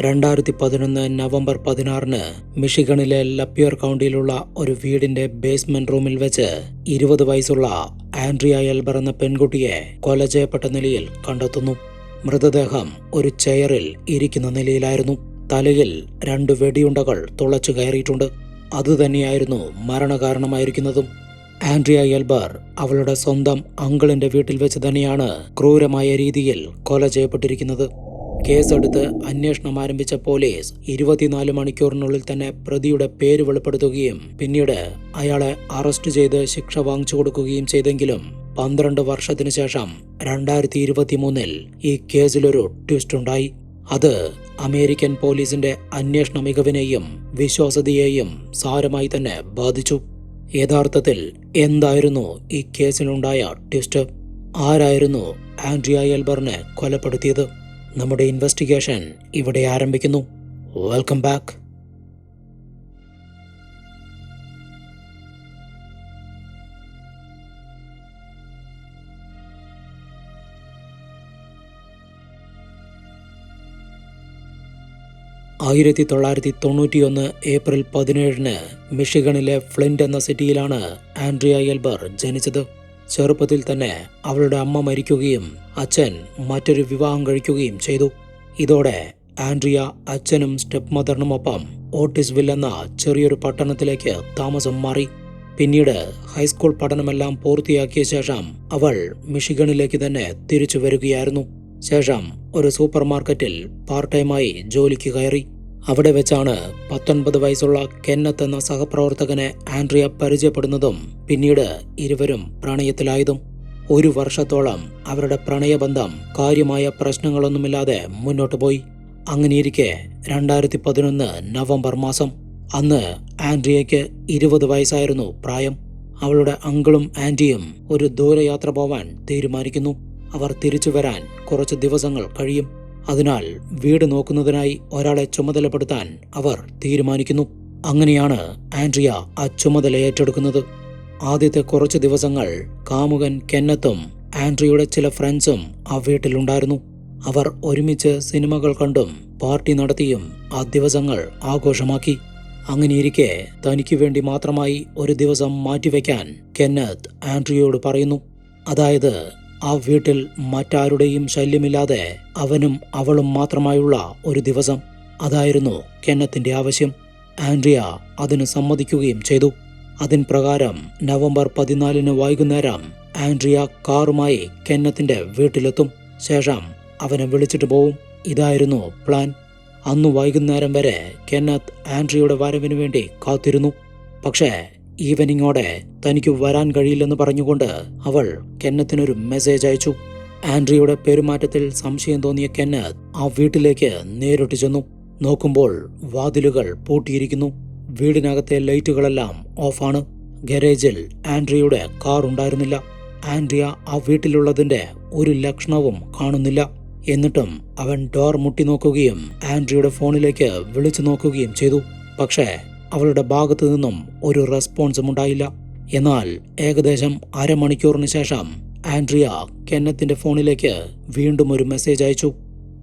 രണ്ടായിരത്തി പതിനൊന്ന് നവംബർ പതിനാറിന് മിഷിഗണിലെ ലപ്പിയർ കൗണ്ടിയിലുള്ള ഒരു വീടിന്റെ ബേസ്മെന്റ് റൂമിൽ വെച്ച് ഇരുപത് വയസ്സുള്ള ആൻഡ്രിയ എൽബർ എന്ന പെൺകുട്ടിയെ കൊല ചെയ്യപ്പെട്ട നിലയിൽ കണ്ടെത്തുന്നു. മൃതദേഹം ഒരു ചെയറിൽ ഇരിക്കുന്ന നിലയിലായിരുന്നു. തലയിൽ രണ്ട് വെടിയുണ്ടകൾ തുളച്ചു കയറിയിട്ടുണ്ട്. അതുതന്നെയായിരുന്നു മരണകാരണമായിരിക്കുന്നതും. ആൻഡ്രിയ എൽബർ അവളുടെ സ്വന്തം അങ്കിളിന്റെ വീട്ടിൽ വെച്ച് തന്നെയാണ് ക്രൂരമായ രീതിയിൽ കൊല ചെയ്യപ്പെട്ടിരിക്കുന്നത്. കേസെടുത്ത് അന്വേഷണം ആരംഭിച്ച പോലീസ് ഇരുപത്തിനാല് മണിക്കൂറിനുള്ളിൽ തന്നെ പ്രതിയുടെ പേര് വെളിപ്പെടുത്തുകയും പിന്നീട് അയാളെ അറസ്റ്റ് ചെയ്ത് ശിക്ഷ വാങ്ങിച്ചു കൊടുക്കുകയും ചെയ്തെങ്കിലും പന്ത്രണ്ട് വർഷത്തിനു ശേഷം രണ്ടായിരത്തി ഇരുപത്തി മൂന്നിൽ ഈ കേസിലൊരു ട്വിസ്റ്റ് ഉണ്ടായി. അത് അമേരിക്കൻ പോലീസിന്റെ അന്വേഷണ മികവിനെയും വിശ്വാസ്യതയെയും സാരമായി തന്നെ ബാധിച്ചു. യഥാർത്ഥത്തിൽ എന്തായിരുന്നു ഈ കേസിലുണ്ടായ ട്വിസ്റ്റ് ആരായിരുന്നു ആൻഡ്രിയ എൽബറിനെ കൊലപ്പെടുത്തിയത്? നമ്മുടെ ഇൻവെസ്റ്റിഗേഷൻ ഇവിടെ ആരംഭിക്കുന്നു. വെൽക്കം ബാക്ക് ആയിരത്തി തൊള്ളായിരത്തി തൊണ്ണൂറ്റിയൊന്ന് ഏപ്രിൽ പതിനേഴിന് മിഷിഗണിലെ ഫ്ലിൻഡ് എന്ന സിറ്റിയിലാണ് ആൻഡ്രിയ എൽബർ ജനിച്ചത്. ചെറുപ്പത്തിൽ തന്നെ അവളുടെ അമ്മ മരിക്കുകയും അച്ഛൻ മറ്റൊരു വിവാഹം കഴിക്കുകയും ചെയ്തു. ഇതോടെ ആൻഡ്രിയ അച്ഛനും സ്റ്റെപ്പ് മദറിനുമൊപ്പം ഓട്ടിസ്വിൽ എന്ന ചെറിയൊരു പട്ടണത്തിലേക്ക് താമസം മാറി. പിന്നീട് ഹൈസ്കൂൾ പഠനമെല്ലാം പൂർത്തിയാക്കിയ ശേഷം അവൾ മിഷിഗണിലേക്ക് തന്നെ തിരിച്ചു വരികയായിരുന്നു. ശേഷം ഒരു സൂപ്പർമാർക്കറ്റിൽ പാർട്ട് ടൈമായി ജോലിക്ക് കയറി. അവിടെ വെച്ചാണ് പത്തൊൻപത് വയസ്സുള്ള കെന്നത്ത് എന്ന സഹപ്രവർത്തകനെ ആൻഡ്രിയ പരിചയപ്പെടുന്നതും പിന്നീട് ഇരുവരും പ്രണയത്തിലായതും. ഒരു വർഷത്തോളം അവരുടെ പ്രണയബന്ധം കാര്യമായ പ്രശ്നങ്ങളൊന്നുമില്ലാതെ മുന്നോട്ടു പോയി. അങ്ങനെയിരിക്കെ രണ്ടായിരത്തി പതിനൊന്ന് നവംബർ മാസം അന്ന് ആൻഡ്രിയയ്ക്ക് ഇരുപത് വയസ്സായിരുന്നു പ്രായം. അവളുടെ അങ്കിളും ആന്റിയും ഒരു ദൂരയാത്ര പോവാൻ തീരുമാനിക്കുന്നു. അവർ തിരിച്ചു വരാൻ കുറച്ച് ദിവസങ്ങൾ കഴിയും. അതിനാൽ വീട് നോക്കുന്നതിനായി ഒരാളെ ചുമതലപ്പെടുത്താൻ അവർ തീരുമാനിക്കുന്നു. അങ്ങനെയാണ് ആൻഡ്രിയ ആ ചുമതല ഏറ്റെടുക്കുന്നത്. ആദ്യത്തെ കുറച്ച് ദിവസങ്ങൾ കാമുകൻ കെന്നത്തും ആൻഡ്രിയുടെ ചില ഫ്രണ്ട്സും ആ വീട്ടിലുണ്ടായിരുന്നു. അവർ ഒരുമിച്ച് സിനിമകൾ കണ്ടും പാർട്ടി നടത്തിയും ആ ദിവസങ്ങൾ ആഘോഷമാക്കി. അങ്ങനെയിരിക്കെ തനിക്ക് വേണ്ടി മാത്രമായി ഒരു ദിവസം മാറ്റിവെക്കാൻ കെന്നത്ത് ആൻഡ്രിയോട് പറയുന്നു. അതായത് ആ വീട്ടിൽ മറ്റാരുടെയും ശല്യമില്ലാതെ അവനും അവളും മാത്രമായുള്ള ഒരു ദിവസം. അതായിരുന്നു കെന്നത്തിന്റെ ആവശ്യം. ആൻഡ്രിയ അതിന് സമ്മതിക്കുകയും ചെയ്തു. അതിൻ പ്രകാരം നവംബർ പതിനാലിന് വൈകുന്നേരം ആൻഡ്രിയ കാറുമായി കെന്നത്തിന്റെ വീട്ടിലെത്തും. ശേഷം അവനെ വിളിച്ചിട്ട് പോവും. ഇതായിരുന്നു പ്ലാൻ. അന്ന് വൈകുന്നേരം വരെ കെന്നത്ത് ആൻഡ്രിയയുടെ വരവിന് വേണ്ടി കാത്തിരുന്നു. പക്ഷേ ഈവനിങ്ങോടെ തനിക്ക് വരാൻ കഴിയില്ലെന്ന് പറഞ്ഞുകൊണ്ട് അവൾ കെന്നത്തിനൊരു മെസ്സേജ് അയച്ചു. ആൻഡ്രിയുടെ പെരുമാറ്റത്തിൽ സംശയം തോന്നിയ കെന്നത്ത് ആ വീട്ടിലേക്ക് നേരിട്ട് ചെന്നു. നോക്കുമ്പോൾ വാതിലുകൾ പൂട്ടിയിരിക്കുന്നു. വീടിനകത്തെ ലൈറ്റുകളെല്ലാം ഓഫാണ്. ഗരേജിൽ ആൻഡ്രിയുടെ കാർ ഉണ്ടായിരുന്നില്ല. ആൻഡ്രിയ ആ വീട്ടിലുള്ളതിന്റെ ഒരു ലക്ഷണവും കാണുന്നില്ല. എന്നിട്ടും അവൻ ഡോർ മുട്ടി നോക്കുകയും ആൻഡ്രിയുടെ ഫോണിലേക്ക് വിളിച്ചു നോക്കുകയും ചെയ്തു. പക്ഷേ അവളുടെ ഭാഗത്തു നിന്നും ഒരു റെസ്പോൺസും ഉണ്ടായില്ല. എന്നാൽ ഏകദേശം അരമണിക്കൂറിന് ശേഷം ആൻഡ്രിയ കെന്നത്തിന്റെ ഫോണിലേക്ക് വീണ്ടും ഒരു മെസ്സേജ് അയച്ചു.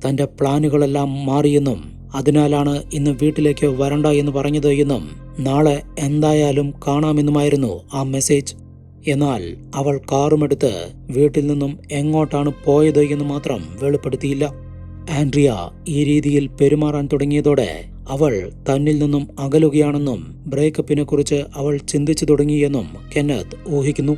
തന്റെ പ്ലാനുകളെല്ലാം മാറിയെന്നും അതിനാലാണ് ഇന്ന് വീട്ടിലേക്ക് വരണ്ട എന്ന് പറഞ്ഞത് എന്നും നാളെ എന്തായാലും കാണാമെന്നുമായിരുന്നു ആ മെസ്സേജ്. എന്നാൽ അവൾ കാറുമെടുത്ത് വീട്ടിൽ നിന്നും എങ്ങോട്ടാണ് പോയത് എന്ന് മാത്രം വെളിപ്പെടുത്തിയില്ല. ആൻഡ്രിയ ഈ രീതിയിൽ പെരുമാറാൻ തുടങ്ങിയതോടെ അവൾ തന്നിൽ നിന്നും അകലുകയാണെന്നും ബ്രേക്കപ്പിനെ കുറിച്ച് അവൾ ചിന്തിച്ചു തുടങ്ങിയെന്നും കെന്നത്ത് ഊഹിക്കുന്നു.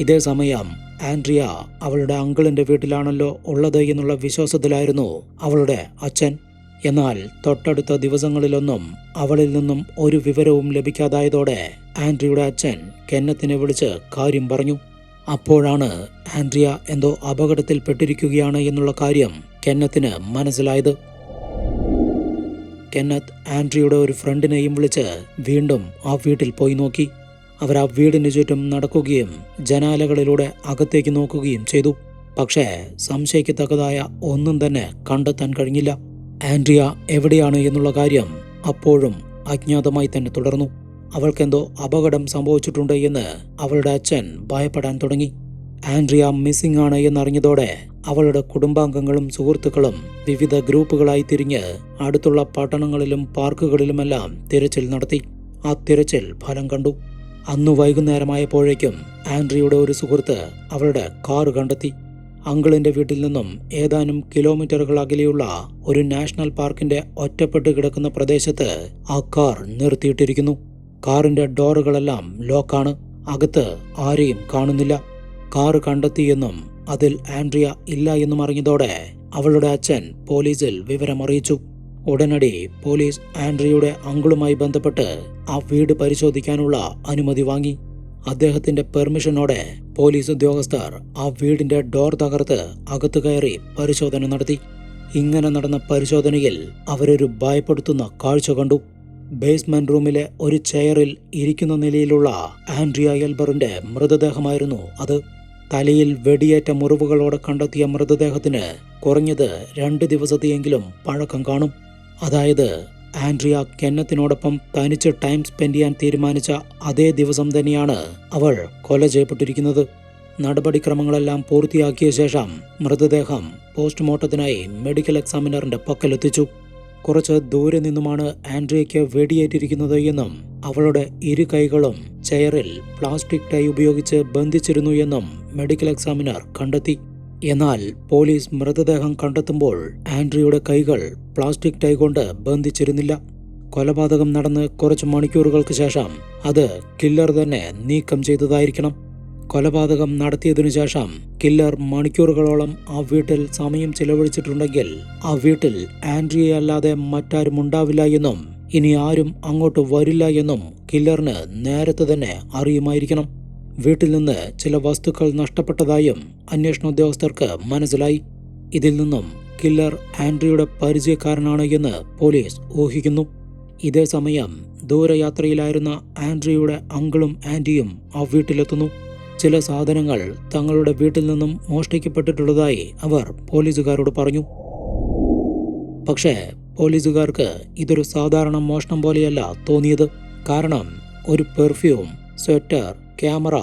ഇതേ സമയം ആൻഡ്രിയ അവളുടെ അങ്കിളിന്റെ വീട്ടിലാണല്ലോ ഉള്ളത് എന്നുള്ള വിശ്വാസത്തിലായിരുന്നു അവളുടെ അച്ഛൻ. എന്നാൽ തൊട്ടടുത്ത ദിവസങ്ങളിലൊന്നും അവളിൽ നിന്നും ഒരു വിവരവും ലഭിക്കാതായതോടെ ആൻഡ്രിയുടെ അച്ഛൻ കെന്നത്തിനെ വിളിച്ച് കാര്യം പറഞ്ഞു. അപ്പോഴാണ് ആൻഡ്രിയ എന്തോ അപകടത്തിൽപ്പെട്ടിരിക്കുകയാണ് എന്നുള്ള കാര്യം കെന്നത്തിന് മനസ്സിലായത്. കെന്നത്ത് ആൻഡ്രിയുടെ ഒരു ഫ്രണ്ടിനെയും വിളിച്ച് വീണ്ടും ആ വീട്ടിൽ പോയി നോക്കി. അവർ ആ വീടിന് ചുറ്റും നടക്കുകയും ജനാലകളിലൂടെ അകത്തേക്ക് നോക്കുകയും ചെയ്തു. പക്ഷേ സംശയിക്കത്തക്കതായ ഒന്നും തന്നെ കണ്ടെത്താൻ കഴിഞ്ഞില്ല. ആൻഡ്രിയ എവിടെയാണ് എന്നുള്ള കാര്യം അപ്പോഴും അജ്ഞാതമായി തന്നെ തുടർന്നു. അവൾക്കെന്തോ അപകടം സംഭവിച്ചിട്ടുണ്ട് എന്ന് അവളുടെ അച്ഛൻ ഭയപ്പെടാൻ തുടങ്ങി. ആൻഡ്രിയ മിസ്സിംഗ് ആണ് എന്നറിഞ്ഞതോടെ അവളുടെ കുടുംബാംഗങ്ങളും സുഹൃത്തുക്കളും വിവിധ ഗ്രൂപ്പുകളായി തിരിഞ്ഞ് അടുത്തുള്ള പട്ടണങ്ങളിലും പാർക്കുകളിലുമെല്ലാം തിരച്ചിൽ നടത്തി. ആ തിരച്ചിൽ ഫലം കണ്ടു. അന്ന് വൈകുന്നേരമായപ്പോഴേക്കും ആൻഡ്രിയുടെ ഒരു സുഹൃത്ത് അവളുടെ കാർ കണ്ടെത്തി. അങ്കിളിന്റെ വീട്ടിൽ നിന്നും ഏതാനും കിലോമീറ്ററുകൾ അകലെയുള്ള ഒരു നാഷണൽ പാർക്കിന്റെ ഒറ്റപ്പെട്ട് കിടക്കുന്ന പ്രദേശത്ത് ആ കാർ നിർത്തിയിട്ടിരിക്കുന്നു. കാറിന്റെ ഡോറുകളെല്ലാം ലോക്കാണ്. അകത്ത് ആരെയും കാണുന്നില്ല. കാറ് കണ്ടെത്തിയെന്നും അതിൽ ആൻഡ്രിയ ഇല്ല എന്നും അറിഞ്ഞതോടെ അവളുടെ അച്ഛൻ പോലീസിൽ വിവരം അറിയിച്ചു ഉടനടി പോലീസ് ആൻഡ്രിയയുടെ അങ്കിളുമായി ബന്ധപ്പെട്ട് ആ വീട് പരിശോധിക്കാനുള്ള അനുമതി വാങ്ങി. അദ്ദേഹത്തിന്റെ പെർമിഷനോടെ പോലീസ് ഉദ്യോഗസ്ഥർ ആ വീടിന്റെ ഡോർ തകർത്ത് അകത്തു കയറി പരിശോധന നടത്തി. ഇങ്ങനെ നടന്ന പരിശോധനയിൽ അവരൊരു ഭയപ്പെടുത്തുന്ന കാഴ്ച കണ്ടു. ബേസ്മെന്റ് റൂമിലെ ഒരു ചെയറിൽ ഇരിക്കുന്ന നിലയിലുള്ള ആൻഡ്രിയ എൽബറിന്റെ മൃതദേഹമായിരുന്നു അത്. തലയിൽ വെടിയേറ്റ മുറിവുകളോടെ കണ്ടെത്തിയ മൃതദേഹത്തിന് കുറഞ്ഞത് രണ്ട് ദിവസത്തെയെങ്കിലും പഴക്കം കാണും. അതായത് ആൻഡ്രിയ കെന്നത്തിനോടൊപ്പം തനിച്ച് ടൈം സ്പെൻഡ് ചെയ്യാൻ തീരുമാനിച്ച അതേ ദിവസം തന്നെയാണ് അവൾ കൊല ചെയ്യപ്പെട്ടിരിക്കുന്നത്. നടപടിക്രമങ്ങളെല്ലാം പൂർത്തിയാക്കിയ ശേഷം മൃതദേഹം പോസ്റ്റ്മോർട്ടത്തിനായി മെഡിക്കൽ എക്സാമിനറിന്റെ പക്കലെത്തിച്ചു. കുറച്ച് ദൂരെ നിന്നുമാണ് ആൻഡ്രിയയ്ക്ക് വെടിയേറ്റിരിക്കുന്നത് എന്നും അവളുടെ ഇരു കൈകളും ചെയറിൽ പ്ലാസ്റ്റിക് ടൈ ഉപയോഗിച്ച് ബന്ധിച്ചിരുന്നു എന്നും മെഡിക്കൽ എക്സാമിനർ കണ്ടെത്തി. എന്നാൽ പോലീസ് മൃതദേഹം കണ്ടെത്തുമ്പോൾ ആൻഡ്രിയുടെ കൈകൾ പ്ലാസ്റ്റിക് ടൈ കൊണ്ട് ബന്ധിച്ചിരുന്നില്ല. കൊലപാതകം നടന്ന് കുറച്ച് മണിക്കൂറുകൾക്ക് ശേഷം അത് കില്ലർ തന്നെ നീക്കം ചെയ്തതായിരിക്കണം. കൊലപാതകം നടത്തിയതിനു ശേഷം കില്ലർ മണിക്കൂറുകളോളം ആ വീട്ടിൽ സമയം ചിലവഴിച്ചിട്ടുണ്ടെങ്കിൽ ആ വീട്ടിൽ ആൻഡ്രിയെ അല്ലാതെ മറ്റാരും ഉണ്ടാവില്ല എന്നും ഇനി ആരും അങ്ങോട്ട് വരില്ല എന്നും കില്ലറിന് നേരത്തെ തന്നെ അറിയുമായിരിക്കണം. വീട്ടിൽ നിന്ന് ചില വസ്തുക്കൾ നഷ്ടപ്പെട്ടതായും അന്വേഷണ ഉദ്യോഗസ്ഥർക്ക് മനസ്സിലായി. ഇതിൽ നിന്നും കില്ലർ ആൻഡ്രിയുടെ പരിചയക്കാരനാണ് എന്ന് പോലീസ് ഊഹിക്കുന്നു. ഇതേ സമയം ദൂരയാത്രയിലായിരുന്ന ആൻഡ്രിയുടെ അങ്കിളും ആന്റിയും ആ വീട്ടിലെത്തുന്നു. ചില സാധനങ്ങൾ തങ്ങളുടെ വീട്ടിൽ നിന്നും മോഷ്ടിക്കപ്പെട്ടിട്ടുള്ളതായി അവർ പോലീസുകാരോട് പറഞ്ഞു. പക്ഷേ പോലീസുകാർക്ക് ഇതൊരു സാധാരണ മോഷണം പോലെയല്ല തോന്നിയത്. കാരണം ഒരു പെർഫ്യൂം സ്വെറ്റർ ക്യാമറ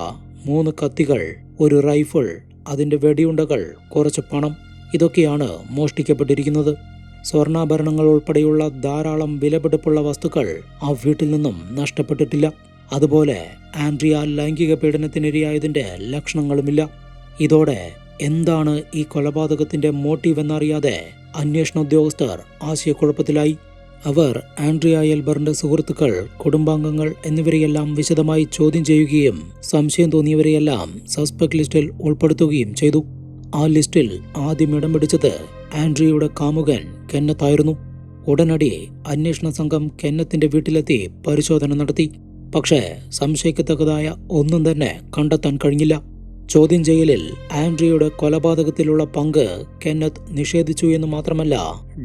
മൂന്ന് കത്തികൾ ഒരു റൈഫിൾ അതിന്റെ വെടിയുണ്ടകൾ കുറച്ച് പണം ഇതൊക്കെയാണ് മോഷ്ടിക്കപ്പെട്ടിരിക്കുന്നത്. സ്വർണാഭരണങ്ങൾ ഉൾപ്പെടെയുള്ള ധാരാളം വിലപിടിപ്പുള്ള വസ്തുക്കൾ ആ വീട്ടിൽ നിന്നും നഷ്ടപ്പെട്ടിട്ടില്ല. അതുപോലെ ആൻഡ്രിയ ലൈംഗിക പീഡനത്തിനിരയായതിന്റെ ലക്ഷണങ്ങളുമില്ല. ഇതോടെ എന്താണ് ഈ കൊലപാതകത്തിന്റെ മോട്ടീവ് എന്നറിയാതെ അന്വേഷണ ഉദ്യോഗസ്ഥർ ആശയക്കുഴപ്പത്തിലായി. അവർ ആൻഡ്രിയ എൽബറിന്റെ സുഹൃത്തുക്കൾ കുടുംബാംഗങ്ങൾ എന്നിവരെയെല്ലാം വിശദമായി ചോദ്യം ചെയ്യുകയും സംശയം തോന്നിയവരെയെല്ലാം സസ്പെക്ട് ലിസ്റ്റിൽ ഉൾപ്പെടുത്തുകയും ചെയ്തു. ആ ലിസ്റ്റിൽ ആദ്യം ഇടം പിടിച്ചത് ആൻഡ്രിയയുടെ കാമുകൻ കെന്നത്തായിരുന്നു ഉടനടി അന്വേഷണ സംഘം കെന്നത്തിന്റെ വീട്ടിലെത്തി പരിശോധന നടത്തി. പക്ഷേ സംശയിക്കത്തക്കതായ ഒന്നും തന്നെ കണ്ടെത്താൻ കഴിഞ്ഞില്ല. ചോദ്യം ചെയ്യലിൽ ആൻഡ്രിയുടെ കൊലപാതകത്തിലുള്ള പങ്ക് കെന്നത്ത് നിഷേധിച്ചു എന്ന് മാത്രമല്ല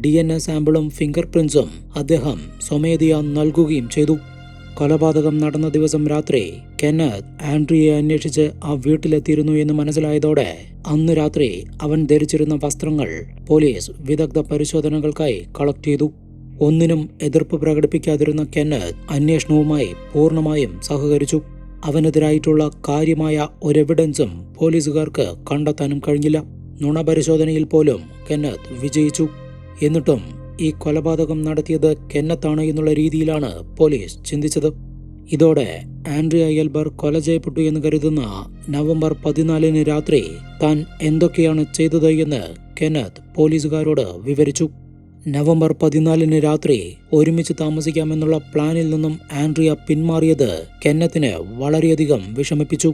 ഡി എൻ എ സാമ്പിളും ഫിംഗർ പ്രിന്റ്സും അദ്ദേഹം സ്വമേധിയ നൽകുകയും ചെയ്തു. കൊലപാതകം നടന്ന ദിവസം രാത്രി കെന്നത്ത് ആൻഡ്രിയെ അന്വേഷിച്ച് ആ വീട്ടിലെത്തിയിരുന്നു എന്ന് മനസ്സിലായതോടെ അന്ന് രാത്രി അവൻ ധരിച്ചിരുന്ന വസ്ത്രങ്ങൾ പോലീസ് വിദഗ്ധ പരിശോധനകൾക്കായി കളക്ട് ചെയ്തു. ഒന്നിനും എതിർപ്പ് പ്രകടിപ്പിക്കാതിരുന്ന കെന്നത്ത് അന്വേഷണവുമായി പൂർണമായും സഹകരിച്ചു. അവനെതിരായിട്ടുള്ള കാര്യമായ ഒരു എവിഡൻസും പോലീസുകാർക്ക് കണ്ടെത്താനും കഴിഞ്ഞില്ല. നുണപരിശോധനയിൽ പോലും കെന്നത്ത് വിജയിച്ചു. എന്നിട്ടും ഈ കൊലപാതകം നടത്തിയത് കെന്നത്താണ് എന്നുള്ള രീതിയിലാണ് പോലീസ് ചിന്തിച്ചത്. ഇതോടെ ആൻഡ്രിയ എൽബർ കൊല ചെയ്യപ്പെട്ടു എന്ന് കരുതുന്ന നവംബർ പതിനാലിന് രാത്രി താൻ എന്തൊക്കെയാണ് ചെയ്തത് എന്ന് കെന്നത്ത് പോലീസുകാരോട് വിവരിച്ചു. നവംബർ പതിനാലിന് രാത്രി ഒരുമിച്ച് താമസിക്കാമെന്നുള്ള പ്ലാനിൽ നിന്നും ആൻഡ്രിയ പിന്മാറിയത് കെന്നത്തിന് വളരെയധികം വിഷമിപ്പിച്ചു.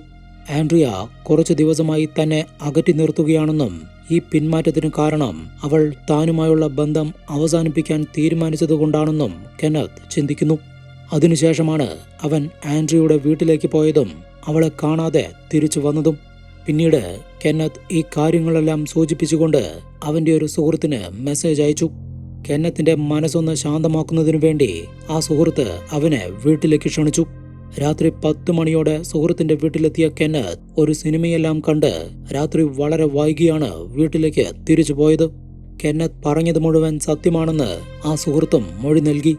ആൻഡ്രിയ കുറച്ചു ദിവസമായി തന്നെ അകറ്റി നിർത്തുകയാണെന്നും ഈ പിന്മാറ്റത്തിന് കാരണം അവൾ താനുമായുള്ള ബന്ധം അവസാനിപ്പിക്കാൻ തീരുമാനിച്ചതുകൊണ്ടാണെന്നും കെന്നത്ത് ചിന്തിക്കുന്നു. അതിനുശേഷമാണ് അവൻ ആൻഡ്രിയുടെ വീട്ടിലേക്ക് പോയതും അവളെ കാണാതെ തിരിച്ചു വന്നതും. പിന്നീട് കെന്നത്ത് ഈ കാര്യങ്ങളെല്ലാം സൂചിപ്പിച്ചുകൊണ്ട് അവന്റെ ഒരു സുഹൃത്തിന് മെസ്സേജ് അയച്ചു. കെന്നത്തിന്റെ മനസ്സൊന്ന് ശാന്തമാക്കുന്നതിനു വേണ്ടി ആ സുഹൃത്ത് അവനെ വീട്ടിലേക്ക് ക്ഷണിച്ചു. രാത്രി പത്ത് മണിയോടെ സുഹൃത്തിന്റെ വീട്ടിലെത്തിയ കെന്നത്ത് ഒരു സിനിമയെല്ലാം കണ്ട് രാത്രി വളരെ വൈകിയാണ് വീട്ടിലേക്ക് തിരിച്ചു പോയത്. കെന്നത്ത് പറഞ്ഞത് മുഴുവൻ സത്യമാണെന്ന് ആ സുഹൃത്തും മൊഴി നൽകി.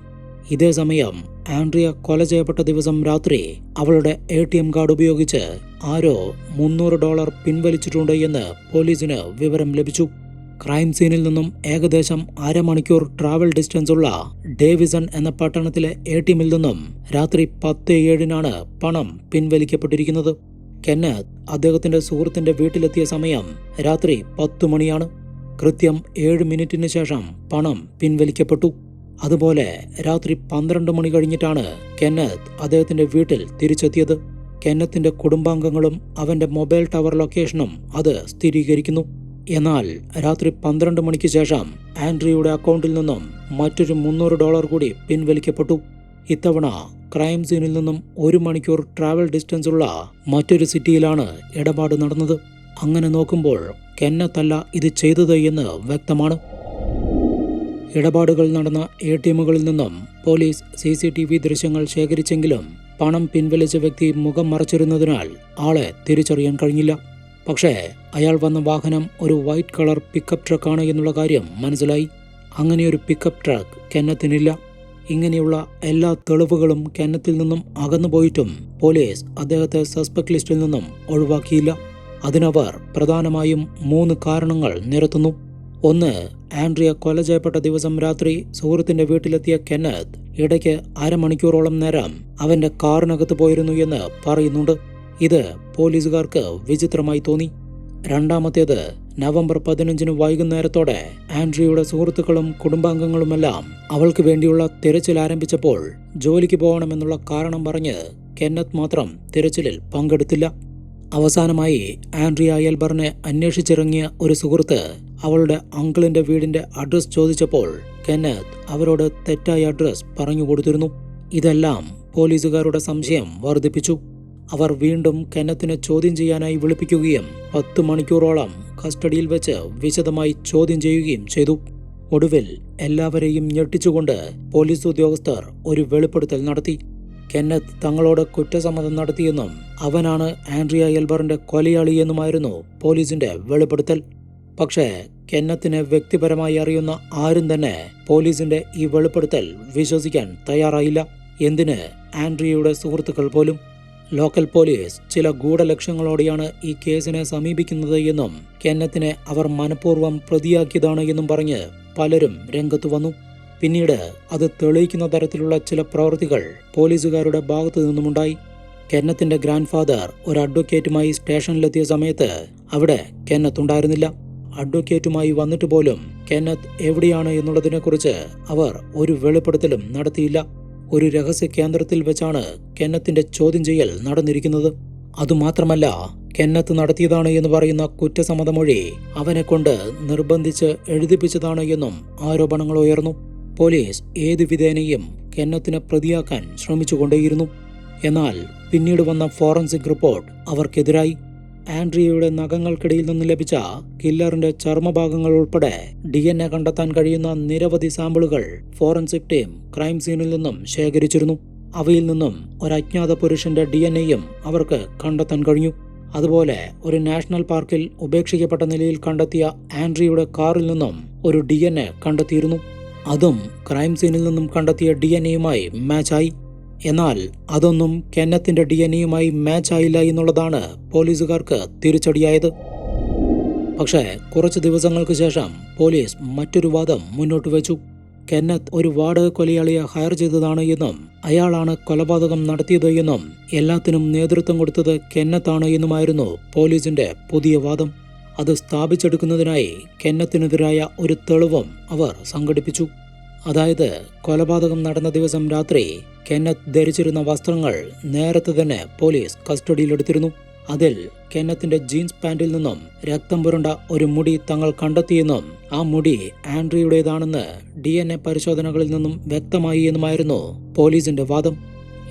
ഇതേ സമയം ആൻഡ്രിയ കൊല ചെയ്യപ്പെട്ട ദിവസം രാത്രി അവളുടെ എ ടി എം കാർഡ് ഉപയോഗിച്ച് ആരോ മുന്നൂറ് ഡോളർ പിൻവലിച്ചിട്ടുണ്ട് എന്ന് പോലീസിന് വിവരം ലഭിച്ചു. ക്രൈം സീനിൽ നിന്നും ഏകദേശം അരമണിക്കൂർ ട്രാവൽ ഡിസ്റ്റൻസ് ഉള്ള ഡേവിസൺ എന്ന പട്ടണത്തിലെ എ ടി നിന്നും രാത്രി പത്ത് ഏഴിനാണ് പണം പിൻവലിക്കപ്പെട്ടിരിക്കുന്നത്. കെന്നത്ത് അദ്ദേഹത്തിന്റെ സുഹൃത്തിന്റെ വീട്ടിലെത്തിയ സമയം രാത്രി പത്തു മണിയാണ്. കൃത്യം ഏഴ് മിനിറ്റിന് ശേഷം പണം പിൻവലിക്കപ്പെട്ടു. അതുപോലെ രാത്രി പന്ത്രണ്ട് മണി കഴിഞ്ഞിട്ടാണ് കെന്നത്ത് അദ്ദേഹത്തിന്റെ വീട്ടിൽ തിരിച്ചെത്തിയത്. കെന്നത്തിന്റെ കുടുംബാംഗങ്ങളും അവന്റെ മൊബൈൽ ടവർ ലൊക്കേഷനും അത് സ്ഥിരീകരിക്കുന്നു. എന്നാൽ രാത്രി പന്ത്രണ്ട് മണിക്ക് ശേഷം ആൻഡ്രിയുടെ അക്കൗണ്ടിൽ നിന്നും മറ്റൊരു മുന്നൂറ് ഡോളർ കൂടി പിൻവലിക്കപ്പെട്ടു. ഇത്തവണ ക്രൈം സീനിൽ നിന്നും ഒരു മണിക്കൂർ ട്രാവൽ ഡിസ്റ്റൻസ് ഉള്ള മറ്റൊരു സിറ്റിയിലാണ് ഇടപാട് നടന്നത്. അങ്ങനെ നോക്കുമ്പോൾ കെന്നത്തല്ല ഇത് ചെയ്തത് എന്ന് വ്യക്തമാണ്. ഇടപാടുകൾ നടന്ന എ ടി എമ്മുകളിൽ നിന്നും police C C T V ദൃശ്യങ്ങൾ ശേഖരിച്ചെങ്കിലും പണം പിൻവലിച്ച വ്യക്തി മുഖം മറച്ചിരുന്നതിനാൽ ആളെ തിരിച്ചറിയാൻ കഴിഞ്ഞില്ല. പക്ഷേ അയാൾ വന്ന വാഹനം ഒരു വൈറ്റ് കളർ പിക്കപ്പ് ട്രക്കാണ് എന്നുള്ള കാര്യം മനസ്സിലായി. അങ്ങനെ അങ്ങനെയൊരു പിക്കപ്പ് ട്രക്ക് കെന്നത്തിനില്ല. ഇങ്ങനെയുള്ള എല്ലാ തെളിവുകളും കെന്നത്തിൽ നിന്നും അകന്നുപോയിട്ടും പോലീസ് അദ്ദേഹത്തെ സസ്പെക്ട് ലിസ്റ്റിൽ നിന്നും ഒഴിവാക്കിയില്ല. അതിനവർ പ്രധാനമായും മൂന്ന് കാരണങ്ങൾ നിരത്തുന്നു. ഒന്ന് ആൻഡ്രിയ കൊല ചെയ്യപ്പെട്ട ദിവസം രാത്രി സുഹൃത്തിന്റെ വീട്ടിലെത്തിയ കെന്നത്ത് ഇടയ്ക്ക് അരമണിക്കൂറോളം നേരം അവന്റെ കാറിനകത്ത് പോയിരുന്നു എന്ന് പറയുന്നുണ്ട്. ഇത് പോലീസുകാർക്ക് വിചിത്രമായി തോന്നി. രണ്ടാമത്തേത് നവംബർ പതിനഞ്ചിന് വൈകുന്നേരത്തോടെ ആൻഡ്രിയുടെ സുഹൃത്തുക്കളും കുടുംബാംഗങ്ങളുമെല്ലാം അവൾക്ക് വേണ്ടിയുള്ള തിരച്ചിൽ ആരംഭിച്ചപ്പോൾ ജോലിക്ക് പോകണമെന്നുള്ള കാരണം പറഞ്ഞ് കെന്നത്ത് മാത്രം തിരച്ചിലിൽ പങ്കെടുത്തില്ല. അവസാനമായി ആൻഡ്രിയ എൽബറിനെ അന്വേഷിച്ചിറങ്ങിയ ഒരു സുഹൃത്ത് അവളുടെ അങ്കിളിന്റെ വീടിന്റെ അഡ്രസ് ചോദിച്ചപ്പോൾ കെന്നത്ത് അവരോട് തെറ്റായ അഡ്രസ് പറഞ്ഞു കൊടുത്തിരുന്നു. ഇതെല്ലാം പോലീസുകാരുടെ സംശയം വർദ്ധിപ്പിച്ചു. അവർ വീണ്ടും കെന്നത്തിനെ ചോദ്യം ചെയ്യാനായി വിളിപ്പിക്കുകയും പത്ത് മണിക്കൂറോളം കസ്റ്റഡിയിൽ വെച്ച് വിശദമായി ചോദ്യം ചെയ്യുകയും ചെയ്തു. ഒടുവിൽ എല്ലാവരെയും ഞെട്ടിച്ചുകൊണ്ട് പോലീസ് ഉദ്യോഗസ്ഥർ ഒരു വെളിപ്പെടുത്തൽ നടത്തി. കെന്നത്ത് തങ്ങളോട് കുറ്റസമ്മതം നടത്തിയെന്നും അവനാണ് ആൻഡ്രിയ എൽബറിന്റെ കൊലയാളിയെന്നുമായിരുന്നു പോലീസിന്റെ വെളിപ്പെടുത്തൽ. പക്ഷേ കെന്നത്തിനെ വ്യക്തിപരമായി അറിയുന്ന ആരും തന്നെ പോലീസിന്റെ ഈ വെളിപ്പെടുത്തൽ വിശ്വസിക്കാൻ തയ്യാറായില്ല. എന്തിന് ആൻഡ്രിയയുടെ സുഹൃത്തുക്കൾ പോലും ലോക്കൽ പോലീസ് ചില ഗൂഢലക്ഷ്യങ്ങളോടെയാണ് ഈ കേസിനെ സമീപിക്കുന്നത് എന്നും കെന്നത്തിനെ അവർ മനഃപൂർവം പ്രതിയാക്കിയതാണ് എന്നും പറഞ്ഞ് പലരും രംഗത്തു വന്നു. പിന്നീട് അത് തെളിയിക്കുന്ന തരത്തിലുള്ള ചില പ്രവൃത്തികൾ പോലീസുകാരുടെ ഭാഗത്തു നിന്നുമുണ്ടായി. കെന്നത്തിന്റെ ഗ്രാൻഡ് ഫാദർ ഒരു അഡ്വക്കേറ്റുമായി സ്റ്റേഷനിലെത്തിയ സമയത്ത് അവിടെ കെന്നത്ത് ഉണ്ടായിരുന്നില്ല. അഡ്വക്കേറ്റുമായി വന്നിട്ട് പോലും കെന്നത്ത് എവിടെയാണ് എന്നുള്ളതിനെക്കുറിച്ച് അവർ ഒരു വെളിപ്പെടുത്തലും നടത്തിയില്ല. ഒരു രഹസ്യ കേന്ദ്രത്തിൽ വെച്ചാണ് കെന്നത്തിന്റെ ചോദ്യം ചെയ്യൽ നടന്നിരിക്കുന്നത്. അതുമാത്രമല്ല കെന്നത്ത് നടത്തിയതാണ് എന്ന് പറയുന്ന കുറ്റസമ്മതമൊഴി അവനെ കൊണ്ട് നിർബന്ധിച്ച് എഴുതിപ്പിച്ചതാണ് എന്നും ആരോപണങ്ങൾ ഉയർന്നു. പോലീസ് ഏതു വിധേനയും കെന്നത്തിനെ പ്രതിയാക്കാൻ ശ്രമിച്ചുകൊണ്ടേയിരുന്നു. എന്നാൽ പിന്നീട് വന്ന ഫോറൻസിക് റിപ്പോർട്ട് അവർക്കെതിരായി. ആൻഡ്രിയയുടെ നഖങ്ങൾക്കിടയിൽ നിന്ന് ലഭിച്ച കില്ലറിന്റെ ചർമ്മഭാഗങ്ങൾ ഉൾപ്പെടെ ഡി എൻ എ കണ്ടെത്താൻ കഴിയുന്ന നിരവധി സാമ്പിളുകൾ ഫോറൻസിക് ടീം ക്രൈം സീനിൽ നിന്നും ശേഖരിച്ചിരുന്നു. അവയിൽ നിന്നും ഒരു അജ്ഞാത പുരുഷന്റെ ഡി എൻ എയും അവർക്ക് കണ്ടെത്താൻ കഴിഞ്ഞു. അതുപോലെ ഒരു നാഷണൽ പാർക്കിൽ ഉപേക്ഷിക്കപ്പെട്ട നിലയിൽ കണ്ടെത്തിയ ആൻഡ്രിയുടെ കാറിൽ നിന്നും ഒരു ഡി എൻ എ കണ്ടെത്തിയിരുന്നു. അതും ക്രൈം സീനിൽ നിന്നും കണ്ടെത്തിയ ഡി എൻ എയുമായി മാച്ചായി. എന്നാൽ അതൊന്നും കെന്നത്തിന്റെ ഡി എൻ എയുമായി മാച്ച് ആയില്ല എന്നുള്ളതാണ് പോലീസുകാർക്ക് തിരിച്ചടിയായത്. പക്ഷേ കുറച്ച് ദിവസങ്ങൾക്ക് ശേഷം പോലീസ് മറ്റൊരു വാദം മുന്നോട്ട് വെച്ചു. കെന്നത്ത് ഒരു വാടക കൊലയാളിയെ ഹയർ ചെയ്തതാണ് എന്നും അയാളാണ് കൊലപാതകം നടത്തിയത് എന്നും എല്ലാത്തിനും നേതൃത്വം കൊടുത്തത് കെന്നത്താണ് എന്നുമായിരുന്നു പോലീസിന്റെ പുതിയ വാദം. അത് സ്ഥാപിച്ചെടുക്കുന്നതിനായി കെന്നത്തിനെതിരായ ഒരു തെളിവും അവർ സംഘടിപ്പിച്ചു. അതായത് കൊലപാതകം നടന്ന ദിവസം രാത്രി കെന്നത്ത് ധരിച്ചിരുന്ന വസ്ത്രങ്ങൾ നേരത്തെ തന്നെ പോലീസ് കസ്റ്റഡിയിലെടുത്തിരുന്നു. അതിൽ കെന്നത്തിന്റെ ജീൻസ് പാന്റിൽ നിന്നും രക്തം പുരണ്ട ഒരു മുടി തങ്ങൾ കണ്ടെത്തിയെന്നും ആ മുടി ആൻഡ്രിയുടേതാണെന്ന് ഡി എൻ എ പരിശോധനകളിൽ നിന്നും വ്യക്തമായി എന്നുമായിരുന്നു പോലീസിന്റെ വാദം.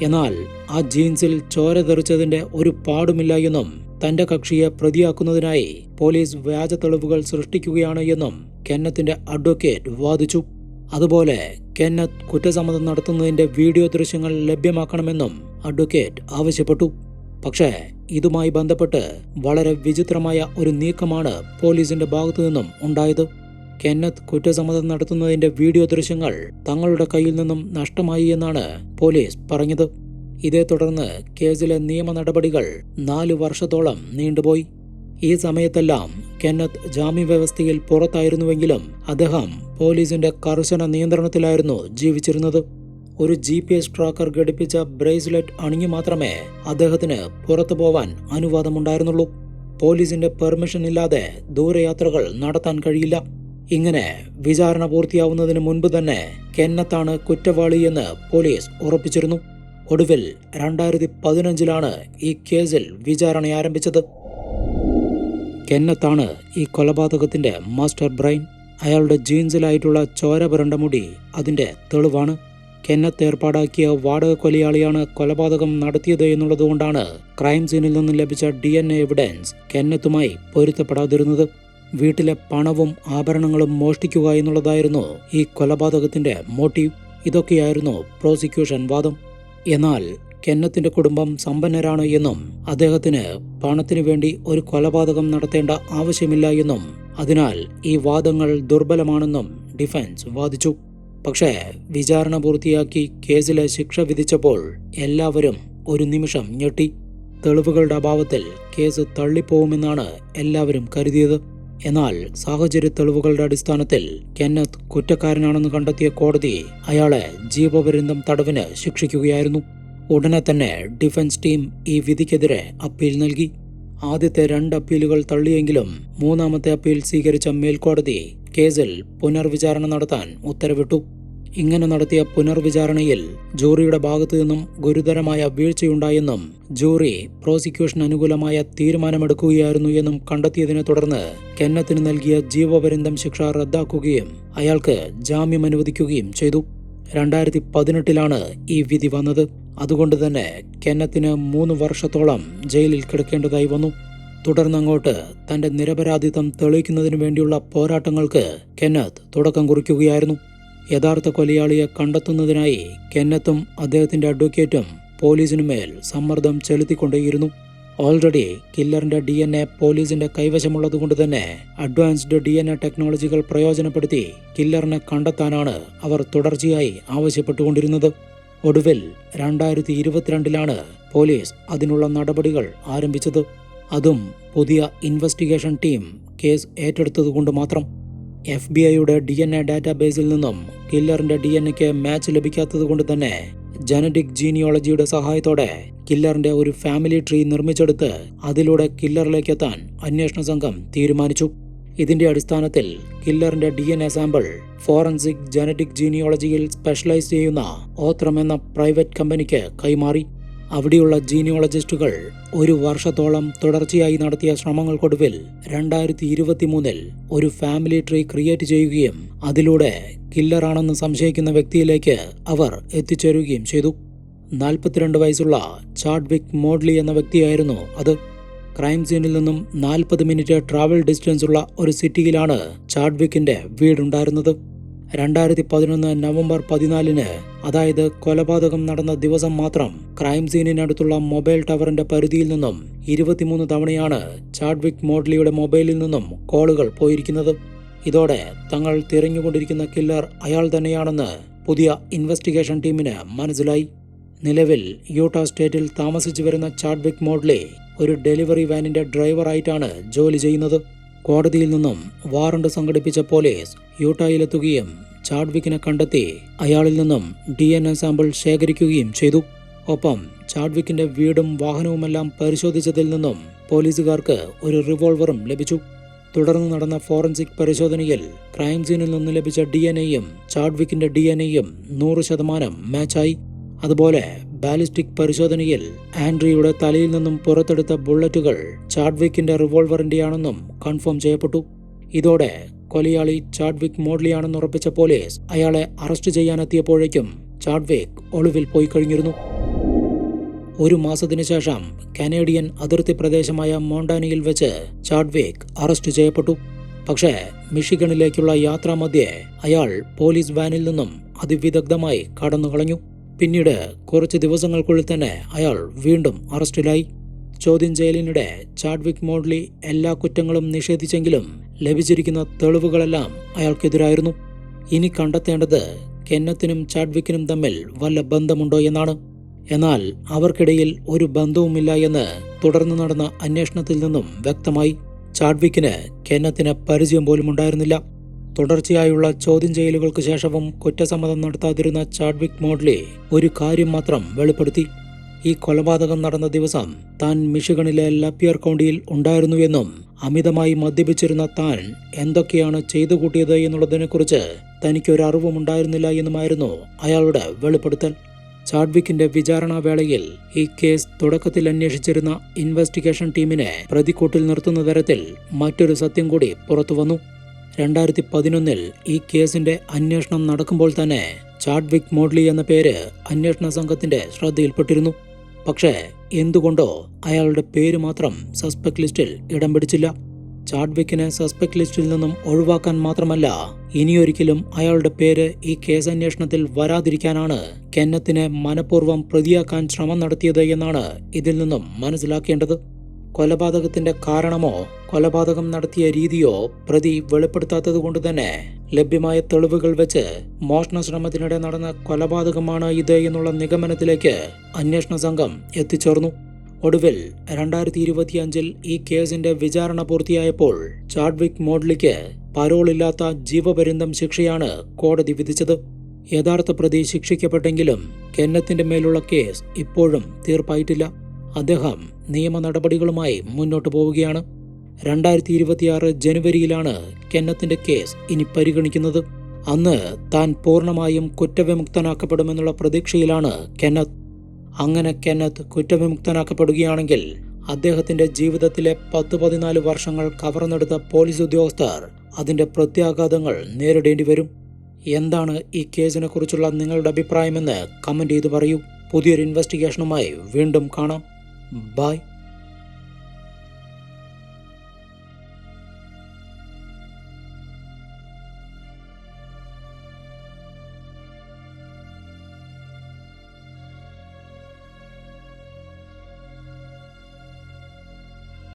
എന്നാൽ ആ ജീൻസിൽ ചോര തെറിച്ചതിന്റെ ഒരു പാടുമില്ല എന്നും തന്റെ കക്ഷിയെ പ്രതിയാക്കുന്നതിനായി പോലീസ് വ്യാജ തെളിവുകൾ സൃഷ്ടിക്കുകയാണ് എന്നും കെന്നത്തിന്റെ അഡ്വക്കേറ്റ് വാദിച്ചു. അതുപോലെ കെന്നത്ത് കുറ്റസമ്മതം നടത്തുന്നതിന്റെ വീഡിയോ ദൃശ്യങ്ങൾ ലഭ്യമാക്കണമെന്നും അഡ്വക്കേറ്റ് ആവശ്യപ്പെട്ടു. പക്ഷേ ഇതുമായി ബന്ധപ്പെട്ട് വളരെ വിചിത്രമായ ഒരു നീക്കമാണ് പോലീസിന്റെ ഭാഗത്തു നിന്നും ഉണ്ടായത്. കെന്നത്ത് കുറ്റസമ്മതം നടത്തുന്നതിന്റെ വീഡിയോ ദൃശ്യങ്ങൾ തങ്ങളുടെ കയ്യിൽ നിന്നും നഷ്ടമായി എന്നാണ് പോലീസ് പറഞ്ഞത്. ഇതേ തുടർന്ന് കേസിലെ നിയമ നടപടികൾ നാല് വർഷത്തോളം നീണ്ടുപോയി. ഈ സമയത്തെല്ലാം കെന്നത്ത് ജാമ്യവ്യവസ്ഥയിൽ പുറത്തായിരുന്നുവെങ്കിലും അദ്ദേഹം പോലീസിന്റെ കർശന നിയന്ത്രണത്തിലായിരുന്നു ജീവിച്ചിരുന്നത്. ഒരു ജി പി എസ് ട്രാക്കർ ഘടിപ്പിച്ച ബ്രേസ്ലെറ്റ് അണിഞ്ഞു മാത്രമേ അദ്ദേഹത്തിന് പുറത്തു പോവാൻ അനുവാദമുണ്ടായിരുന്നുള്ളൂ. പോലീസിന്റെ പെർമിഷൻ ഇല്ലാതെ ദൂരയാത്രകൾ നടത്താൻ കഴിയില്ല. ഇങ്ങനെ വിചാരണ പൂർത്തിയാവുന്നതിന് മുൻപ് തന്നെ കെന്നത്താണ് കുറ്റവാളിയെന്ന് പോലീസ് ഉറപ്പിച്ചിരുന്നു. ഒടുവിൽ രണ്ടായിരത്തി പതിനഞ്ചിലാണ് ഈ കേസിൽ വിചാരണ ആരംഭിച്ചത് കെന്നത്താണ് ഈ കൊലപാതകത്തിന്റെ മാസ്റ്റർ ബ്രെയിൻ. അയാളുടെ ജീൻസിലായിട്ടുള്ള ചോര പുരണ്ട മുടി അതിന്റെ തെളിവാണ്. കെന്നത്ത് ഏർപ്പാടാക്കിയ വാടക കൊലയാളിയാണ് കൊലപാതകം നടത്തിയത് എന്നുള്ളതുകൊണ്ടാണ് ക്രൈം സീനിൽ നിന്നും ലഭിച്ച ഡി എൻ എ എവിഡൻസ് കെന്നത്തുമായി പൊരുത്തപ്പെടാതിരുന്നത്. വീട്ടിലെ പണവും ആഭരണങ്ങളും മോഷ്ടിക്കുക എന്നുള്ളതായിരുന്നു ഈ കൊലപാതകത്തിന്റെ മോട്ടീവ്. ഇതൊക്കെയായിരുന്നു പ്രോസിക്യൂഷൻ വാദം. എന്നാൽ കെന്നത്തിന്റെ കുടുംബം സമ്പന്നരാണ് എന്നും അദ്ദേഹത്തിന് പണത്തിനു വേണ്ടി ഒരു കൊലപാതകം നടത്തേണ്ട ആവശ്യമില്ല എന്നും അതിനാൽ ഈ വാദങ്ങൾ ദുർബലമാണെന്നും ഡിഫൻസ് വാദിച്ചു. പക്ഷേ വിചാരണ പൂർത്തിയാക്കി കേസിലെ ശിക്ഷ വിധിച്ചപ്പോൾ എല്ലാവരും ഒരു നിമിഷം ഞെട്ടി. തെളിവുകളുടെ അഭാവത്തിൽ കേസ് തള്ളിപ്പോവുമെന്നാണ് എല്ലാവരും കരുതിയത്. എന്നാൽ സാഹചര്യ തെളിവുകളുടെ അടിസ്ഥാനത്തിൽ കെന്നത്ത് കുറ്റക്കാരനാണെന്ന് കണ്ടെത്തിയ കോടതി അയാളെ ജീവപര്യന്തം തടവിന് ശിക്ഷിക്കുകയായിരുന്നു. ഉടനെ തന്നെ ഡിഫൻസ് ടീം ഈ വിധിക്കെതിരെ അപ്പീൽ നൽകി. ആദ്യത്തെ രണ്ട് അപ്പീലുകൾ തള്ളിയെങ്കിലും മൂന്നാമത്തെ അപ്പീൽ സ്വീകരിച്ച മേൽക്കോടതി കേസിൽ പുനർവിചാരണ നടത്താൻ ഉത്തരവിട്ടു. ഇങ്ങനെ നടത്തിയ പുനർവിചാരണയിൽ ജൂറിയുടെ ഭാഗത്തു നിന്നും ഗുരുതരമായ വീഴ്ചയുണ്ടായെന്നും ജൂറി പ്രോസിക്യൂഷൻ അനുകൂലമായ തീരുമാനമെടുക്കുകയായിരുന്നു എന്നും കണ്ടെത്തിയതിനെ തുടർന്ന് കെന്നത്തിന് നൽകിയ ജീവപര്യന്തം ശിക്ഷ റദ്ദാക്കുകയും അയാൾക്ക് ജാമ്യം അനുവദിക്കുകയും ചെയ്തു. രണ്ടായിരത്തി പതിനെട്ടിലാണ് ഈ വിധി വന്നത്. അതുകൊണ്ട് തന്നെ കെന്നത്തിന് മൂന്ന് വർഷത്തോളം ജയിലിൽ കിടക്കേണ്ടതായി വന്നു. തുടർന്നങ്ങോട്ട് തന്റെ നിരപരാധിത്വം തെളിയിക്കുന്നതിനു വേണ്ടിയുള്ള പോരാട്ടങ്ങൾക്ക് കെന്നത്ത് തുടക്കം കുറിക്കുകയായിരുന്നു. യഥാർത്ഥ കൊലയാളിയെ കണ്ടെത്തുന്നതിനായി കെന്നത്തും അദ്ദേഹത്തിന്റെ അഡ്വക്കേറ്റും പോലീസിനുമേൽ സമ്മർദ്ദം ചെലുത്തിക്കൊണ്ടേയിരുന്നു. ഓൾറെഡി കില്ലറിന്റെ ഡി എൻ എ പോലീസിന്റെ കൈവശമുള്ളതുകൊണ്ട് തന്നെ അഡ്വാൻസ്ഡ് ഡി എൻ എ ടെക്നോളജികൾ പ്രയോജനപ്പെടുത്തി കില്ലറിനെ കണ്ടെത്താനാണ് അവർ തുടർച്ചയായി ആവശ്യപ്പെട്ടുകൊണ്ടിരുന്നത്. ഒടുവിൽ രണ്ടായിരത്തി ഇരുപത്തിരണ്ടിലാണ് പോലീസ് അതിനുള്ള നടപടികൾ ആരംഭിച്ചത്. അതും പുതിയ ഇൻവെസ്റ്റിഗേഷൻ ടീം കേസ് ഏറ്റെടുത്തതുകൊണ്ട് മാത്രം. എഫ് ബി ഐയുടെ ഡി എൻ എ ഡാറ്റാബേസിൽ നിന്നും കില്ലറിന്റെ ഡി എൻ എക്ക് മാച്ച് ലഭിക്കാത്തതുകൊണ്ട് തന്നെ ജനറ്റിക് ജീനിയോളജിയുടെ സഹായത്തോടെ കില്ലറിന്റെ ഒരു ഫാമിലി ട്രീ നിർമ്മിച്ചെടുത്ത് അതിലൂടെ കില്ലറിലേക്ക് എത്താൻ അന്വേഷണ സംഘം തീരുമാനിച്ചു. ഇതിന്റെ അടിസ്ഥാനത്തിൽ കില്ലറിന്റെ D N A sample forensic genetic ജീനിയോളജിയിൽ specialise ചെയ്യുന്ന ഓത്രം എന്ന പ്രൈവറ്റ് കമ്പനിക്ക് കൈമാറി. അവിടെയുള്ള ജീനിയോളജിസ്റ്റുകൾ ഒരു വർഷത്തോളം തുടർച്ചയായി നടത്തിയ ശ്രമങ്ങൾക്കൊടുവിൽ രണ്ടായിരത്തി ഇരുപത്തി മൂന്നിൽ ഒരു ഫാമിലി ട്രീ ക്രിയേറ്റ് ചെയ്യുകയും അതിലൂടെ കില്ലറാണെന്ന് സംശയിക്കുന്ന വ്യക്തിയിലേക്ക് അവർ എത്തിച്ചേരുകയും ചെയ്തു. നാൽപ്പത്തിരണ്ട് വയസ്സുള്ള ചാഡ്വിക് മോഡ്ലി എന്ന വ്യക്തിയായിരുന്നു അത്. ക്രൈം സീനിൽ നിന്നും നാൽപ്പത് മിനിറ്റ് ട്രാവൽ ഡിസ്റ്റൻസ് ഉള്ള ഒരു സിറ്റിയിലാണ് ചാഡ്വിക്കിന്റെ വീടുണ്ടായിരുന്നത്. രണ്ടായിരത്തി പതിനൊന്ന് നവംബർ പതിനാലിന് അതായത് കൊലപാതകം നടന്ന ദിവസം മാത്രം ക്രൈം സീനിനടുത്തുള്ള മൊബൈൽ ടവറിന്റെ പരിധിയിൽ നിന്നും ഇരുപത്തിമൂന്ന് തവണയാണ് ചാഡ്വിക് മോഡ്ലിയുടെ മൊബൈലിൽ നിന്നും കോളുകൾ പോയിരിക്കുന്നത്. ഇതോടെ തങ്ങൾ തിരഞ്ഞുകൊണ്ടിരിക്കുന്ന കില്ലർ അയാൾ തന്നെയാണെന്ന് പുതിയ ഇൻവെസ്റ്റിഗേഷൻ ടീമിന് മനസ്സിലായി. നിലവിൽ യൂട്ട സ്റ്റേറ്റിൽ താമസിച്ചു വരുന്ന ചാഡ്വിക് മോഡ്ലി ഒരു ഡെലിവറി വാനിന്റെ ഡ്രൈവറായിട്ടാണ് ജോലി ചെയ്യുന്നത്. കോടതിയിൽ നിന്നും വാറണ്ട് സംഘടിപ്പിച്ച പോലീസ് യൂട്ടായിലെത്തുകയും ചാഡ്വിക്കിനെ കണ്ടെത്തി അയാളിൽ നിന്നും ഡി എൻ എ സാമ്പിൾ ശേഖരിക്കുകയും ചെയ്തു. ഒപ്പം ചാഡ്വിക്കിന്റെ വീടും വാഹനവുമെല്ലാം പരിശോധിച്ചതിൽ നിന്നും പോലീസുകാർക്ക് ഒരു റിവോൾവറും ലഭിച്ചു. തുടർന്ന് നടന്ന ഫോറൻസിക് പരിശോധനയിൽ ക്രൈം സീനിൽ നിന്ന് ലഭിച്ച ഡി എൻ എയും ചാഡ്വിക്കിന്റെ ഡി എൻ എയും നൂറ് ശതമാനം മാച്ചായി. അതുപോലെ ബാലിസ്റ്റിക് പരിശോധനയിൽ ആൻഡ്രിയുടെ തലയിൽ നിന്നും പുറത്തെടുത്ത ബുള്ളറ്റുകൾ ചാഡ്വിക്കിന്റെ റിവോൾവറിന്റെയാണെന്നും കൺഫേം ചെയ്യപ്പെട്ടു. ഇതോടെ കൊലയാളി ചാഡ്വിക് മോഡ്ലിയാണെന്ന് ഉറപ്പിച്ച പോലീസ് അയാളെ അറസ്റ്റ് ചെയ്യാനെത്തിയപ്പോഴേക്കും ചാഡ്വിക് ഒളിവിൽ പോയി കഴിഞ്ഞിരുന്നു. ഒരു മാസത്തിനു ശേഷം കനേഡിയൻ അതിർത്തി പ്രദേശമായ മോണ്ടാനിയിൽ വെച്ച് ചാഡ്വിക് അറസ്റ്റ് ചെയ്യപ്പെട്ടു. പക്ഷേ മിഷിഗണിലേക്കുള്ള യാത്രാമധ്യേ അയാൾ പോലീസ് വാനിൽ നിന്നും അതിവിദഗ്ധമായി കടന്നു കളഞ്ഞു പിന്നീട് കുറച്ച് ദിവസങ്ങൾക്കുള്ളിൽ തന്നെ അയാൾ വീണ്ടും അറസ്റ്റിലായി. ചോദ്യം ചെയ്യലിനിടെ ചാഡ്വിക് മോഡ്ലി എല്ലാ കുറ്റങ്ങളും നിഷേധിച്ചെങ്കിലും ലഭിച്ചിരിക്കുന്ന തെളിവുകളെല്ലാം അയാൾക്കെതിരായിരുന്നു. ഇനി കണ്ടെത്തേണ്ടത് കെന്നത്തിനും ചാഡ്വിക്കിനും തമ്മിൽ വല്ല ബന്ധമുണ്ടോ എന്നാണ്. എന്നാൽ അവർക്കിടയിൽ ഒരു ബന്ധവുമില്ല എന്ന് തുടർന്ന് നടന്ന അന്വേഷണത്തിൽ നിന്നും വ്യക്തമായി. ചാഡ്വിക്കിന് കെന്നത്തിന് പരിചയം പോലും ഉണ്ടായിരുന്നില്ല തുടർച്ചയായുള്ള ചോദ്യം ചെയ്യലുകൾക്ക് ശേഷവും കുറ്റസമ്മതം നടത്താതിരുന്ന ചാഡ്വിക് മോഡ്ലി ഒരു കാര്യം മാത്രം വെളിപ്പെടുത്തി. ഈ കൊലപാതകം നടന്ന ദിവസം താൻ മിഷിഗണിലെ ലപ്പിയർ കൗണ്ടിയിൽ ഉണ്ടായിരുന്നുവെന്നും അമിതമായി മദ്യപിച്ചിരുന്ന താൻ എന്തൊക്കെയാണ് ചെയ്തു കൂട്ടിയത് എന്നുള്ളതിനെക്കുറിച്ച് തനിക്കൊരറിവുമുണ്ടായിരുന്നില്ല എന്നുമായിരുന്നു അയാളുടെ വെളിപ്പെടുത്തൽ. ചാഡ്വിക്കിന്റെ വിചാരണാവേളയിൽ ഈ കേസ് തുടക്കത്തിൽ അന്വേഷിച്ചിരുന്ന ഇൻവെസ്റ്റിഗേഷൻ ടീമിനെ പ്രതിക്കൂട്ടിൽ നിർത്തുന്ന തരത്തിൽ മറ്റൊരു സത്യം കൂടി പുറത്തുവന്നു. രണ്ടായിരത്തി പതിനൊന്നിൽ ഈ കേസിന്റെ അന്വേഷണം നടക്കുമ്പോൾ തന്നെ ചാഡ്വിക് മോഡ്ലി എന്ന പേര് അന്വേഷണ സംഘത്തിന്റെ ശ്രദ്ധയിൽപ്പെട്ടിരുന്നു. പക്ഷേ എന്തുകൊണ്ടോ അയാളുടെ പേര് മാത്രം സസ്പെക്ട് ലിസ്റ്റിൽ ഇടം പിടിച്ചില്ല. ചാഡ്വിക്കിനെ സസ്പെക്ട് ലിസ്റ്റിൽ നിന്നും ഒഴിവാക്കാൻ മാത്രമല്ല ഇനിയൊരിക്കലും അയാളുടെ പേര് ഈ കേസ് അന്വേഷണത്തിൽ വരാതിരിക്കാനാണ് കെന്നത്തിനെ മനഃപൂർവം പ്രതിയാക്കാൻ ശ്രമം നടത്തിയത് എന്നാണ് ഇതിൽ നിന്നും മനസ്സിലാക്കേണ്ടത്. കൊലപാതകത്തിന്റെ കാരണമോ കൊലപാതകം നടത്തിയ രീതിയോ പ്രതി വെളിപ്പെടുത്താത്തത് കൊണ്ട് തന്നെ ലഭ്യമായ തെളിവുകൾ വെച്ച് മോഷണ ശ്രമത്തിനിടെ നടന്ന കൊലപാതകമാണ് ഇത് എന്നുള്ള നിഗമനത്തിലേക്ക് അന്വേഷണ സംഘം എത്തിച്ചേർന്നു. ഒടുവിൽ രണ്ടായിരത്തി ഇരുപത്തിയഞ്ചിൽ ഈ കേസിന്റെ വിചാരണ പൂർത്തിയായപ്പോൾ ചാഡ്വിക് മോഡ്ലിക്ക് പരോളില്ലാത്ത ജീവപര്യന്തം ശിക്ഷയാണ് കോടതി വിധിച്ചത്. യഥാർത്ഥ പ്രതി ശിക്ഷിക്കപ്പെട്ടെങ്കിലും കെന്നത്തിന്റെ മേലുള്ള കേസ് ഇപ്പോഴും തീർപ്പായിട്ടില്ല. അദ്ദേഹം നിയമ നടപടികളുമായി മുന്നോട്ടു പോവുകയാണ്. രണ്ടായിരത്തി ഇരുപത്തിയാറ് ജനുവരിയിലാണ് കെന്നത്തിന്റെ കേസ് ഇനി പരിഗണിക്കുന്നത്. അന്ന് താൻ പൂർണമായും കുറ്റവിമുക്തനാക്കപ്പെടുമെന്നുള്ള പ്രതീക്ഷയിലാണ് കെന്നത്ത്. അങ്ങനെ കെന്നത്ത് കുറ്റവിമുക്തനാക്കപ്പെടുകയാണെങ്കിൽ അദ്ദേഹത്തിന്റെ ജീവിതത്തിലെ പത്ത് പതിനാല് വർഷങ്ങൾ കവർന്നെടുത്ത പോലീസ് ഉദ്യോഗസ്ഥർ അതിന്റെ പ്രത്യാഘാതങ്ങൾ നേരിടേണ്ടി വരും. എന്താണ് ഈ കേസിനെക്കുറിച്ചുള്ള നിങ്ങളുടെ അഭിപ്രായമെന്ന് കമന്റ് ചെയ്ത് പറയൂ. പുതിയൊരു ഇൻവെസ്റ്റിഗേഷനുമായി വീണ്ടും കാണാം. Bye.